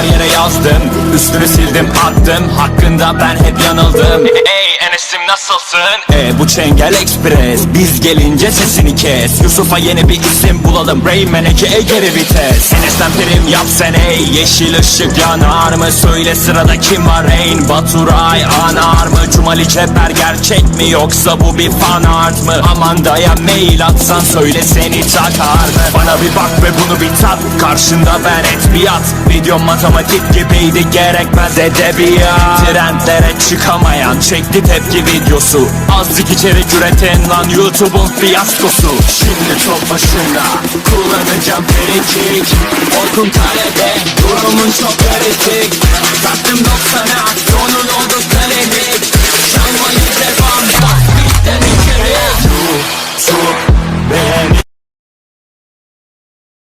her yere yazdım. Üstünü sildim attım. Hakkında ben hep yanıldım nasılsın? E bu Çengel Express Biz gelince sesini kes Yusuf'a yeni bir isim bulalım Rayman eke geri vites Enes'ten prim yap sen ey Yeşil ışık yanar mı? Söyle sırada kim var Rain Baturay anar mı? Cumali Cepper gerçek mi? Yoksa bu bir fan art mı? Aman daya mail atsan söyle seni takar mı? Bana bir bak ve bunu bir tat Karşında ben et bir at Video matematik gibiydi gerekmez edebiyat Trendlere çıkamayan çekti tepki videosu Azıcık içerik üreten lan YouTube'un fiyaskosu. Şimdi top başında kullanacağım perikik. Orkun kalede durumun çok kritik